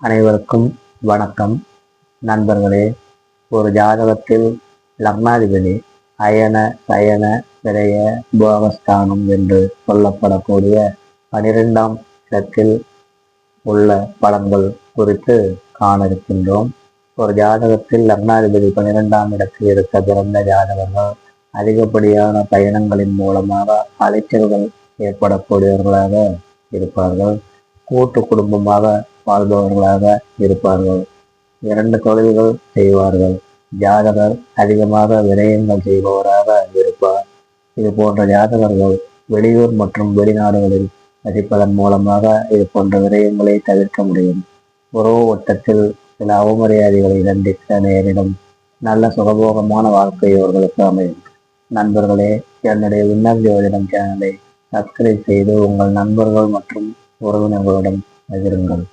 அனைவருக்கும் வணக்கம். நண்பர்களே ஒரு ஜாதகத்தில் லக்னாதிபதி அயன சயன விரைய போகஸ்தானம் என்று சொல்லப்படக்கூடிய பனிரெண்டாம் இடத்தில் உள்ள பலன்கள் குறித்து காண இருக்கின்றோம் ஒரு ஜாதகத்தில் லக்னாதிபதி பனிரெண்டாம் இடத்தில் இருக்க பிறந்த ஜாதகர்கள் அதிகப்படியான பயணங்களின் மூலமாக அலைச்சல்கள் ஏற்படக்கூடியவர்களாக இருப்பார்கள். கூட்டு குடும்பமாக வாழ்பவர்களாக இருப்பார்கள். இரண்டு தொழில்கள் செய்வார்கள். ஜாதகர் அதிகமாக விரயங்கள் செய்பவராக இருப்பார். இது போன்ற ஜாதகர்கள் வெளியூர் மற்றும் வெளிநாடுகளில் வசிப்பதன் மூலமாக இது போன்ற விரயங்களை தவிர்க்க முடியும். உறவு வட்டத்தில் சில அவமரியாதைகளை சந்திக்க நேரிடும். நல்ல சுகபோகமான வாழ்க்கை இவர்களுக்கு அமையும். நண்பர்களே என்னுடைய விண்ணப் ஜோதிடம் சேனலை சப்ஸ்கிரைப் செய்து உங்கள் நண்பர்கள் மற்றும் உறவினர்களுடன் பகிருங்கள்.